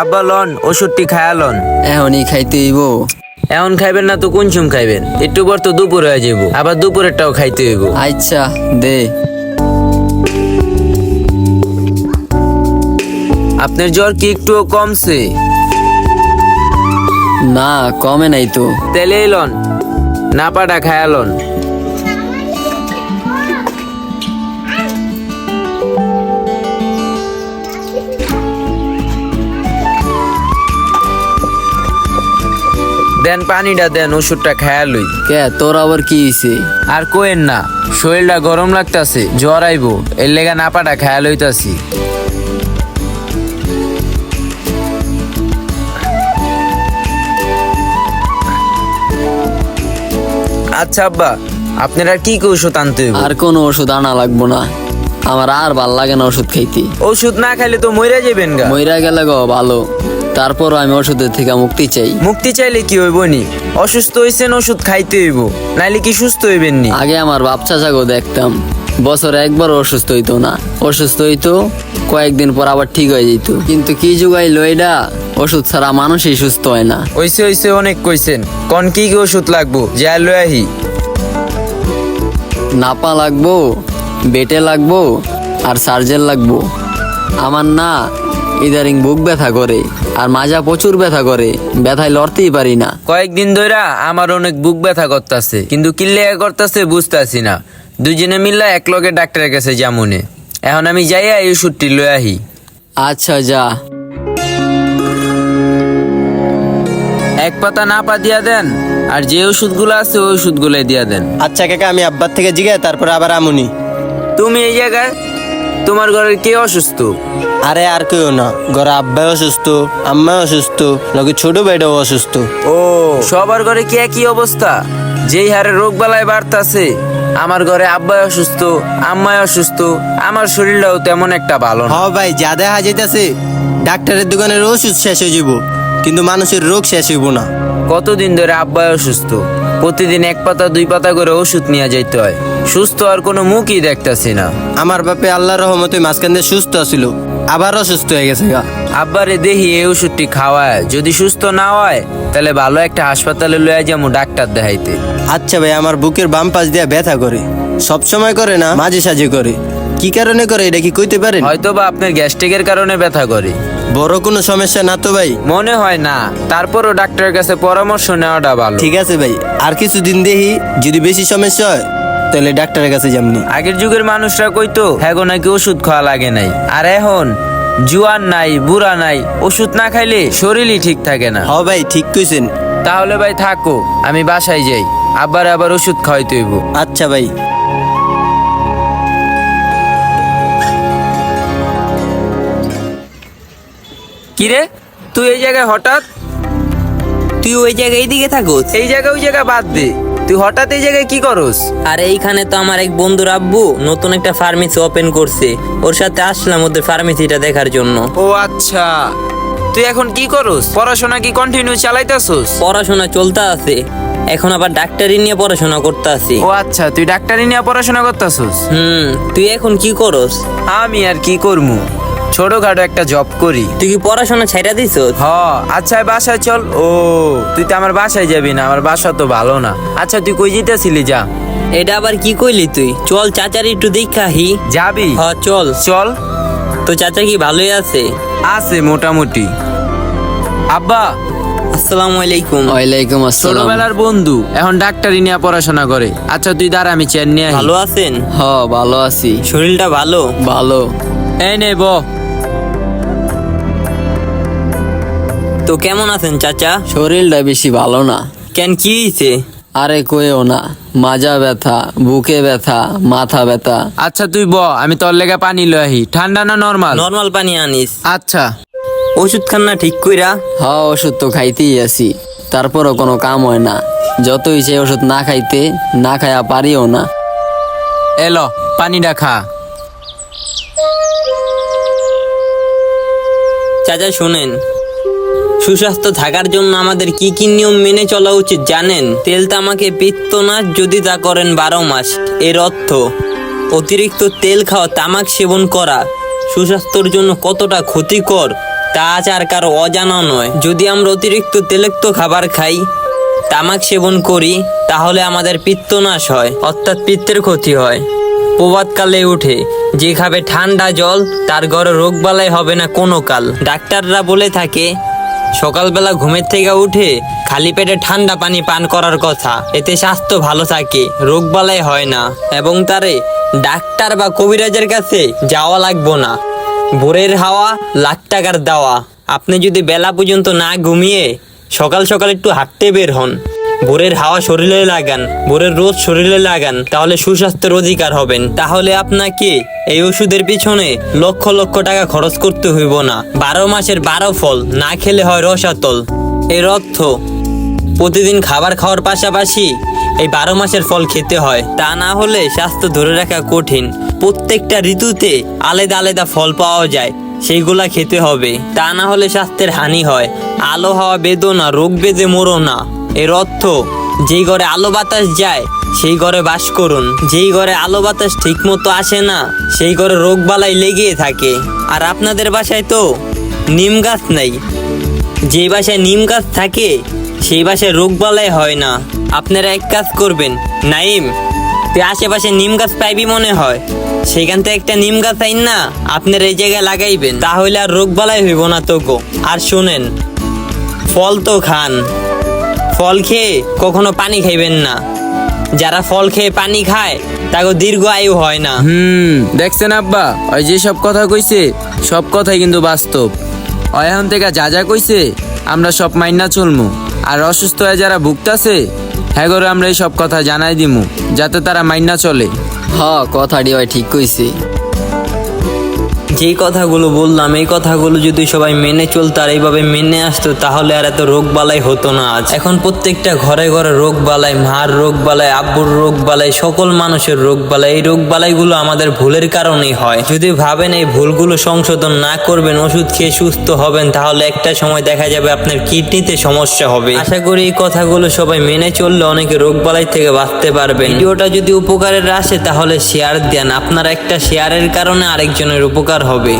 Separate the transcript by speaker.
Speaker 1: আব্বা লন ওষুধটি খায়ালন।
Speaker 2: এখনই খাইতে হইব।
Speaker 1: এখন খাইবেন না তো কোন খাইবেন। একটু পর তো দুপুর হয়ে যাব আবার দুপুরেরটাও খাইতে হইব।
Speaker 2: আচ্ছা দে।
Speaker 1: আপনার জ্বর কি একটুও কমছে?
Speaker 2: না কমে নাই তো।
Speaker 1: তেলে লন না পাটা খায়ালন। দেন পানিটা দেন ওষুধটা খায়ালই
Speaker 2: কে তোর আবার কি হইছে?
Speaker 1: আর কোয়েন না শরীরটা গরম লাগতাছে জ্বর আইবো এর লেগা নাপাটা খায়াল হইতাছি আচ্ছা আব্বা আপনারা কি কি ওষুধ আনতে হইব?
Speaker 2: আর কোনো ওষুধ আনা লাগবো না। আমার আর ভালো লাগে না ওষুধ খাইতে।
Speaker 1: ওষুধ না খাইলে তো মইরা যাবেন গা।
Speaker 2: মইরা গেলে গো ভালো। তারপর আমি ওষুধের থেকে মুক্তি চাই।
Speaker 1: মুক্তি চাইলে কি হইব নি? অসুস্থ হইছেন ওষুধ খাইতে হইব। নাইলে কি সুস্থ হইবেন নি?
Speaker 2: আগে আমার বাপচা জাগো দেখতাম বছরে একবার অসুস্থ হইতো না। অসুস্থ হইতো কয়েকদিন পর আবার ঠিক হয়ে যেত কিন্তু কি যুগাইলো এটা? ওষুধ ছাড়া মানুষই সুস্থ হয় না।
Speaker 1: ওইসে ওইসে অনেক কইছেন। কোন কি কি ওষুধ লাগবো? যা লই আহি।
Speaker 2: নাপা লাগবো বেটে লাগবো আর সার্জেল লাগবো। আমার না ইদারিং বুক ব্যথা করে। আর মাজা প্রচুর ব্যথা করে। ব্যথায় লড়তেই পারি না।
Speaker 1: কয়েকদিন ধইরা আমার অনেক বুক ব্যথা করতেছে কিন্তু কিল্লে করতেছে বুঝতেছি না। দুজনে মিল্লা এক লগে ডাক্তারের কাছে যামুনে। এখন আমি যাইয়া এই ওষুধটি লই আহি।
Speaker 2: আচ্ছা যা।
Speaker 1: এক পাতা না পা দিয়া দেন আর যে ওষুধগুলো আছে ওই ওষুধগুলো দিয়া দেন।
Speaker 3: আচ্ছা কাকা আমি আব্বার থেকে জিগাই তারপর আবার আমুনি।
Speaker 1: তুমি এই জায়গায় তোমার ঘরের কে অসুস্থ?
Speaker 3: আরে আর কেউ না। ঘরে আব্বাই অসুস্থ আম্মাই অসুস্থ লগে ছোট ভাইটাও অসুস্থ?
Speaker 1: ও সবার ঘরে কি একই অবস্থা? যেই হারে রোগ বালায় বাড়তাছে আমার ঘরে আব্বাই অসুস্থ আম্মাই অসুস্থ আমার শরীরটাও তেমন একটা ভালো
Speaker 3: হ
Speaker 1: না
Speaker 3: ভাই যা দেখা যাইতাছে ডাক্তারের দোকানের ওষুধ শেষ হয়ে যাব কিন্তু মানুষের রোগ শেষ হইব না।
Speaker 1: কতদিন ধরে আব্বাই অসুস্থ? প্রতিদিন এক পাতা দুই পাতা করে ওষুধ নিয়ে যাইতে হয়। সুস্থ আর কোনো মুখই দেখতাছি না।
Speaker 3: আমার বাপে আল্লাহর রহমতে মাঝখান দিয়ে সুস্থ ছিল আবার অসুস্থ হয়ে গেছে গা।
Speaker 1: আব্বারে দেখি এই ওষুধটি খাওয়ায়। যদি সুস্থ না হয় তাহলে ভালো একটা হাসপাতালে লইয়া যাব ডাক্তার দেখাইতে।
Speaker 3: আচ্ছা ভাই আমার বুকের বাম পাশ দিয়ে ব্যথা করে। সব সময় করে না মাঝে সাঝে করে। কি কারণে করে এটা কি কইতে পারেন?
Speaker 1: হয়তো বা আপনার গ্যাস্ট্রিকের কারণে ব্যথা করে।
Speaker 3: বড় কোনো সমস্যা না তো ভাই?
Speaker 1: মনে হয় না। তারপরও ডাক্তারের কাছে পরামর্শ নেওয়াটা ভালো।
Speaker 3: ঠিক আছে ভাই আর কিছুদিন দেখি যদি বেশি সমস্যা হয় তাহলে ডাক্তারের কাছে যামনি
Speaker 1: আগের যুগের মানুষরা কইতো হ্যাঁ গো নাকি ওষুধ খাওয়া লাগে নাই। আর এখন জুয়ান নাই বুড়া নাই ওষুধ না খাইলে শরীরই ঠিক থাকে না।
Speaker 3: হ ভাই ঠিক কইছেন।
Speaker 1: তাহলে ভাই থাকো আমি বাসায় যাই আবার আবার ওষুধ খাওয়াইতে হইব।
Speaker 3: আচ্ছা ভাই।
Speaker 1: কিরে তুই এই জায়গায় হঠাৎ?
Speaker 4: তুই ওই জায়গায় এইদিকে থাকো
Speaker 1: এই জায়গায় ওই জায়গা বাদ দে। তুই হঠাৎ এই জায়গায় কি করস?
Speaker 4: আর এইখানে তো আমার এক বন্ধুর আব্বু নতুন একটা ফার্মেসি ওপেন করছে। ওর সাথে আসলাম ওদের ফার্মেসিটা দেখার জন্য।
Speaker 1: ও আচ্ছা। তুই এখন কি করস? পড়াশোনা কি কন্টিনিউ চালাইতাছস?
Speaker 4: পড়াশোনা চলতে আছে। এখন আবার ডাক্তারি নিয়ে পড়াশোনা করতে আছি।
Speaker 1: ও আচ্ছা তুই ডাক্তারি নিয়ে পড়াশোনা করতাছস?
Speaker 4: হুম তুই এখন কি করস?
Speaker 1: আমি আর কি করমু? ছোটখাটো একটা জব করি।
Speaker 4: তুই কি পড়াশোনা ছাইরা দিছ?
Speaker 1: হ আচ্ছা বাসায় চল। ও তুই তো আমার বাসায় যাবি না আমার বাসা তো ভালো না। আচ্ছা তুই কই যেতেছিলি যা।
Speaker 4: এটা আবার কি কইলি তুই? চল চাচার একটু দেখা হি
Speaker 1: যাবি?
Speaker 4: হ চল।
Speaker 1: চল।
Speaker 4: তো চাচা কি ভালোই আছে?
Speaker 1: আছে মোটামুটি। আব্বা।
Speaker 4: আসসালামু আলাইকুম।
Speaker 2: ওয়ালাইকুম আসসালাম।
Speaker 1: ছোটবেলার বন্ধু এখন ডাক্তারি নিয়ে পড়াশোনা করে। আচ্ছা তুই দাঁড়া আমি চেন নিয়ে
Speaker 4: ভালো আছেন?
Speaker 2: হ ভালো আছি।
Speaker 4: শরীরটা ভালো?
Speaker 2: ভালো।
Speaker 1: এই নে ব।
Speaker 4: তো কেমন আছেন চাচা?
Speaker 2: শরীরটা বেশি ভালো না।
Speaker 4: কেন কি হয়েছে
Speaker 2: আরে কইও না মাজা ব্যথা বুকে ব্যথা মাথা ব্যথা।
Speaker 1: আচ্ছা তুই ব আমি তোর লেগে পানি লই আহি। ঠান্ডা না নরমাল?
Speaker 4: নর্মাল পানি আনিস।
Speaker 1: আচ্ছা।
Speaker 4: ওষুধ খান না ঠিক কইরা?
Speaker 2: হ ওষুধ তো খাইতেই আছি। তারপরও কোনো কাম হয় না। যতই সে ওষুধ না খাইতে না খায়া পারিও না।
Speaker 1: এলো পানিটা খা।
Speaker 4: চাচা শোনেন। সুস্বাস্থ্য থাকার জন্য আমাদের কি কি নিয়ম মেনে চলা উচিত জানেন? তেল তামাকে পিত্ত না, যদি তা করেন বারো মাস। এর অর্থ, অতিরিক্ত তেল খাওয়া, তামাক সেবন করা, সুস্বাস্থ্যর জন্য কতটা ক্ষতিকর, তা আজ আর কারও অজানা নয়। যদি আমরা অতিরিক্ত তেলেক্ত খাবার খাই, তামাক সেবন করি, তাহলে আমাদের পিত্তনাশ হয়, অর্থাৎ পিত্তের ক্ষতি হয়। প্রবাদকালে উঠে, যে খাবে ঠান্ডা জল, তার ঘরে রোগবালাই হবে না কোনো কাল। ডাক্তাররা বলে থাকে সকালবেলা ঘুমের থেকে উঠে খালি পেটে ঠান্ডা পানি পান করার কথা। এতে স্বাস্থ্য ভালো থাকে, রোগ বালাই হয় না। এবং তারে ডাক্তার বা কবিরাজের কাছে যাওয়া লাগবো না। ভোরের হাওয়া, লাখ টাকার দেওয়া। আপনি যদি বেলা পর্যন্ত না ঘুমিয়ে সকাল সকাল একটু হাঁটতে বের হন। ভোরের হাওয়া শরীরে লাগান, ভোরের রোদ শরীরে লাগান, তাহলে সুস্বাস্থ্যের অধিকার হবেন। তাহলে আপনাকে এই ওষুধের পিছনে লক্ষ লক্ষ টাকা খরচ করতে হইব না। বারো মাসের বারো ফল না খেলে হয় রসাতল। এর অর্থ, প্রতিদিন খাবার খাওয়ার পাশাপাশি এই বারো মাসের ফল খেতে হয়। তা না হলে স্বাস্থ্য ধরে রাখা কঠিন। প্রত্যেকটা ঋতুতে আলাদা আলাদা ফল পাওয়া যায়, সেইগুলা খেতে হবে। তা না হলে স্বাস্থ্যের হানি হয়। আলো হাওয়া বেদনা, রোগ বেঁধে মরো না। এর অর্থ, যেই ঘরে আলো বাতাস যায়, সেই ঘরে বাস করুন। যেই ঘরে আলো বাতাস ঠিক মতো আসে না, সেই ঘরে রোগ বালাই লেগেই থাকে। আর আপনাদের বাসায় তো নিম গাছ নেই। যে বাসায় নিম গাছ থাকে, সেই বাসায় রোগ বালাই হয় না। আপনারা এক কাজ করবেন, নাইম, তুই আশেপাশে নিম গাছ পাইবি মনে হয়। সেখান থেকে একটা নিম গাছ আইন না, আপনার এই জায়গায় লাগাইবেন। তাহলে আর রোগ বালাই হইব না তোকে আর শোনেন, ফল তো খান। ফল খেয়ে কখনো পানি খাইবেন না। যারা ফল খেয়ে পানি খায় তাকে দীর্ঘ আয়ু হয় না।
Speaker 1: হুম দেখছেন আব্বা? ওই যে সব কথা কইছে সব কথাই কিন্তু বাস্তব। এখন থেকে যা যা কইছে আমরা সব মাইনা চলমু। আর অসুস্থ হয়ে যারা ভুগতাছে হ্যাঁ আমরা এই সব কথা জানাই দিমু যাতে তারা মাইনা চলে।
Speaker 2: হ কথাটি হয় ঠিক কইছে।
Speaker 4: যেই কথাগুলো বললাম, এই কথাগুলো যদি সবাই মেনে চলতো আর এইভাবে মেনে আসতো, তাহলে আর এত রোগ বালাই হতো না আজ। এখন প্রত্যেকটা ঘরে ঘরে রোগ বালাই, মার রোগ বালাই, আব্বুর রোগ বালাই, সকল মানুষের রোগ বালাই। এই রোগ বালাইগুলো আমাদের ভুলের কারণেই হয়। যদি ভাবেন এই ভুলগুলো সংশোধন না করবেন, ওষুধ খেয়ে সুস্থ হবেন, তাহলে একটা সময় দেখা যাবে আপনার কিডনিতে সমস্যা হবে। আশা করি এই কথাগুলো সবাই মেনে চললে অনেকে রোগ বালাই থেকে বাঁচতে পারবেন। ভিডিওটা যদি উপকারের আসে, তাহলে শেয়ার দেন। আপনার একটা শেয়ারের কারণে আরেকজনের উপকার হবে।